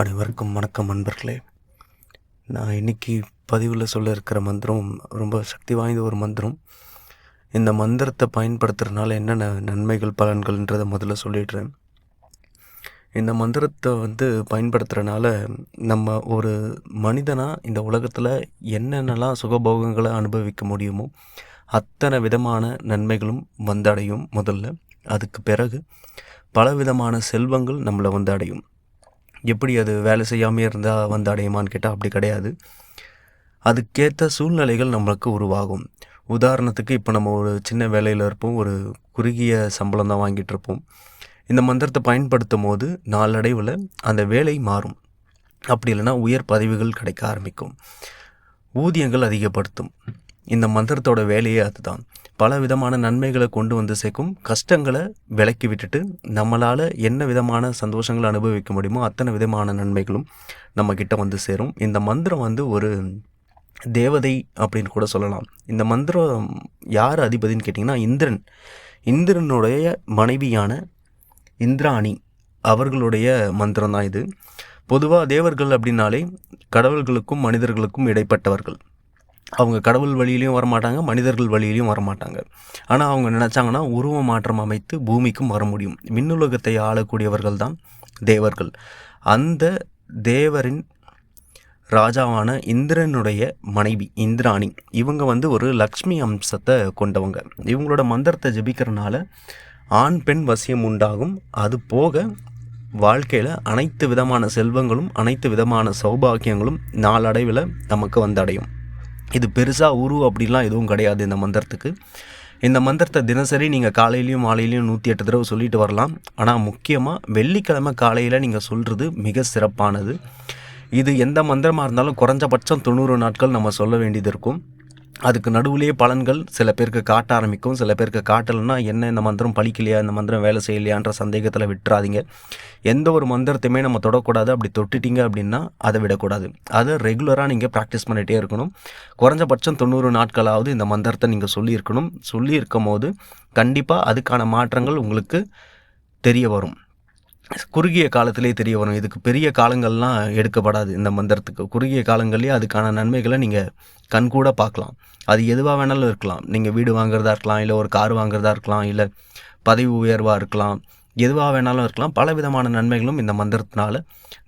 அனைவருக்கும் வணக்கம் நண்பர்களே. நான் இன்னைக்கு பதிவில் சொல்ல இருக்கிற மந்திரம் ரொம்ப சக்தி வாய்ந்த ஒரு மந்திரம். இந்த மந்திரத்தை பயன்படுத்துகிறதுனால என்னென்ன நன்மைகள் பலன்கள்ன்றதை முதல்ல சொல்லிடுறேன். இந்த மந்திரத்தை வந்து பயன்படுத்துகிறனால நம்ம ஒரு மனிதனாக இந்த உலகத்தில் என்னென்னலாம் சுகபோகங்களை அனுபவிக்க முடியுமோ அத்தனை விதமான நன்மைகளும் வந்தடையும் முதல்ல. அதுக்கு பிறகு பல விதமான செல்வங்கள் நம்மளை வந்து அடையும் எப்படி அது வேலை செய்யாமல் இருந்தால் வந்து அடையுமான்னு கேட்டால் அப்படி கிடையாது. அதுக்கேற்ற சூழ்நிலைகள் நம்மளுக்கு உருவாகும். உதாரணத்துக்கு இப்போ நம்ம ஒரு சின்ன வேலையில் இருப்போம். ஒரு குறுகிய சம்பளம் தான் வாங்கிட்டு இருப்போம். இந்த மந்திரத்தை பயன்படுத்தும் போது நாளடைவில் அந்த வேலை மாறும். அப்படி இல்லைன்னா உயர் பதவிகள் கிடைக்க ஆரம்பிக்கும். ஊதியங்கள் அதிகப்படுத்தும். இந்த மந்திரத்தோட வேலையே அதுதான். பல விதமான நன்மைகளை கொண்டு வந்து சேர்க்கும் கஷ்டங்களை விலக்கி விட்டுட்டு நம்மளால் என்ன விதமான சந்தோஷங்களை அனுபவிக்க முடியுமோ அத்தனை விதமான நன்மைகளும் நம்மக்கிட்ட வந்து சேரும். இந்த மந்திரம் வந்து ஒரு தேவதை அப்படின்னு கூட சொல்லலாம். இந்த மந்திரம் யார் அதிபதின்னு கேட்டிங்கன்னா இந்திரன். இந்திரனுடைய மனைவியான இந்திராணி அவர்களுடைய மந்திரம் தான் இது. பொதுவாக தேவர்கள் அப்படின்னாலே கடவுள்களுக்கும் மனிதர்களுக்கும் இடைப்பட்டவர்கள். அவங்க கடவுள் வழியிலையும் வரமாட்டாங்க மனிதர்கள் வழியிலையும் வரமாட்டாங்க. ஆனால் அவங்க நினச்சாங்கன்னா உருவ மாற்றம் அமைத்து பூமிக்கும் வர முடியும். மின்னுலகத்தை ஆளக்கூடியவர்கள் தான் தேவர்கள். அந்த தேவரின் ராஜாவான இந்திரனுடைய மனைவி இந்திராணி. இவங்க வந்து ஒரு லக்ஷ்மி அம்சத்தை கொண்டவங்க. இவங்களோட மந்திரத்தை ஜபிக்கிறனால ஆண் பெண் வசியம் உண்டாகும். அது போக வாழ்க்கையில் அனைத்து விதமான செல்வங்களும் அனைத்து விதமான சௌபாக்கியங்களும் நாளடைவில் நமக்கு வந்தடையும் இது பெருசாக உரு அப்படிலாம் எதுவும் கிடையாது இந்த மந்திரத்துக்கு. இந்த மந்திரத்தை தினசரி நீங்கள் காலையிலையும் மாலையிலையும் நூற்றி எட்டு தடவை சொல்லிட்டு வரலாம். ஆனால் முக்கியமாக வெள்ளிக்கிழமை காலையில் நீங்கள் சொல்கிறது மிக சிறப்பானது. இது எந்த மந்திரமாக இருந்தாலும் குறைஞ்சபட்சம் தொண்ணூறு நாட்கள் நம்ம சொல்ல வேண்டியது இருக்கும். அதுக்கு நடுவுலேயே பலன்கள் சில பேருக்கு காட்ட ஆரம்பிக்கும். சில பேருக்கு காட்டலைன்னா என்ன இந்த மந்திரம் பழிக்கலையா இந்த மந்திரம் வேலை செய்யலையான்ற சந்தேகத்தில் விட்டுறாதீங்க. எந்த ஒரு மந்திரத்தையுமே நம்ம தொடக்கூடாது. அப்படி தொட்டுட்டீங்க அப்படின்னா அதை விடக்கூடாது. அதை ரெகுலராக நீங்கள் ப்ராக்டிஸ் பண்ணிகிட்டே இருக்கணும். குறைஞ்சபட்சம் தொண்ணூறு நாட்களாவது இந்த மந்திரத்தை நீங்கள் சொல்லியிருக்கணும். சொல்லியிருக்கும் போது கண்டிப்பாக அதுக்கான மாற்றங்கள் உங்களுக்கு தெரிய வரும். குறுகிய காலத்திலே தெரிய வரும். இதுக்கு பெரிய காலங்கள்லாம் எடுக்கப்படாது இந்த மந்திரத்துக்கு. குறுகிய காலங்கள்லேயே அதுக்கான நன்மைகளை நீங்கள் கண்கூட பார்க்கலாம். அது எதுவாக வேணாலும் இருக்கலாம். நீங்கள் வீடு வாங்குறதா இருக்கலாம் இல்லை ஒரு கார் வாங்குறதா இருக்கலாம் இல்லை பதவி உயர்வாக இருக்கலாம் எதுவாக வேணாலும் இருக்கலாம். பல விதமான நன்மைகளும் இந்த மந்திரத்தினால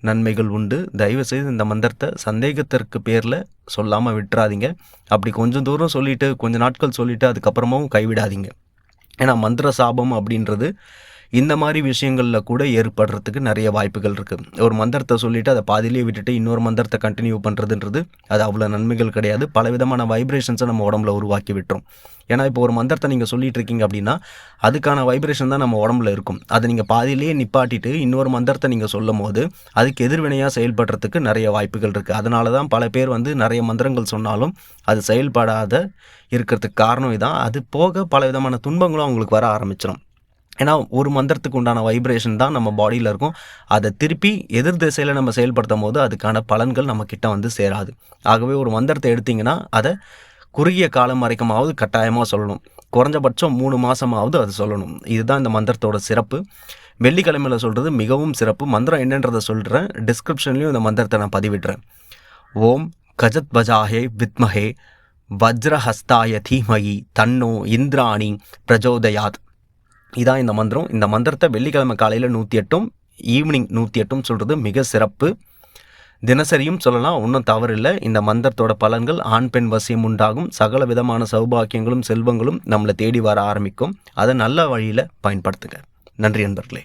நன்மைகள் உண்டு. தயவுசெய்து இந்த மந்திரத்தை சந்தேகத்திற்கு பேரில் சொல்லாமல் விட்டுறாதீங்க. அப்படி கொஞ்சம் தூரம் சொல்லிவிட்டு கொஞ்சம் நாட்கள் சொல்லிவிட்டு அதுக்கப்புறமும் கைவிடாதீங்க. ஏன்னா மந்திர சாபம் அப்படின்றது இந்த மாதிரி விஷயங்களில் கூட ஏற்படுறதுக்கு நிறைய வாய்ப்புகள் இருக்குது ஒரு மந்திரத்தை சொல்லிவிட்டு அதை பாதியிலே விட்டுட்டு இன்னொரு மந்திரத்தை கண்டினியூ பண்ணுறதுன்றது அது அவ்வளோ நன்மைகள் கிடையாது. பல விதமான வைப்ரேஷன்ஸை நம்ம உடம்புல உருவாக்கி விட்டுரும். ஏன்னா இப்போ ஒரு மந்திரத்தை நீங்கள் சொல்லிட்டு இருக்கீங்க அப்படின்னா அதுக்கான வைப்ரேஷன் தான் நம்ம உடம்புல இருக்கும். அதை நீங்கள் பாதியிலேயே நிப்பாட்டிட்டு இன்னொரு மந்திரத்தை நீங்கள் சொல்லும் போது அதுக்கு எதிர்வினையாக செயல்படுறதுக்கு நிறைய வாய்ப்புகள் இருக்குது அதனால தான் பல பேர் வந்து நிறைய மந்திரங்கள் சொன்னாலும் அது செயல்படாத இருக்கிறதுக்கு காரணம் இதான். அது போக பல விதமான துன்பங்களும் அவங்களுக்கு வர ஆரம்பிச்சிடும் ஏன்னா ஒரு மந்திரத்துக்கு உண்டான வைப்ரேஷன் தான் நம்ம பாடியில் இருக்கும். அதை திருப்பி எதிர் திசையில் நம்ம செயல்படுத்தும் போது அதுக்கான பலன்கள் நம்ம கிட்ட வந்து சேராது. ஆகவே ஒரு மந்திரத்தை எடுத்திங்கன்னா அதை குறுகிய காலம் வரைக்குமாவது கட்டாயமாக சொல்லணும். குறைஞ்சபட்சம் மூணு மாதமாவது அது சொல்லணும். இதுதான் இந்த மந்திரத்தோட சிறப்பு. வெள்ளிக்கிழமையில் சொல்கிறது மிகவும் சிறப்பு. மந்திரம் என்னன்றதை சொல்கிறேன் டிஸ்கிரிப்ஷன்லேயும் இந்த மந்திரத்தை நான் பதிவிடுறேன். ஓம் கஜத் பஜாஹே வித்மஹே வஜ்ரஹஸ்தாய தீமகி தன்னோ இந்திராணி பிரஜோதயாத். இதான் இந்த மந்திரம். இந்த மந்திரத்தை வெள்ளிக்கிழமை காலையில் நூற்றி எட்டும் ஈவினிங் நூற்றி எட்டும் சொல்கிறது மிக சிறப்பு. தினசரியும் சொல்லலாம் ஒன்றும் தவறில்லை. இந்த மந்திரத்தோட பலன்கள் ஆண் பெண் வசியம் உண்டாகும். சகல விதமான சௌபாக்கியங்களும் செல்வங்களும் நம்மளை தேடி வர ஆரம்பிக்கும். அதை நல்ல வழியில் பயன்படுத்துங்க. நன்றி நண்பர்களே.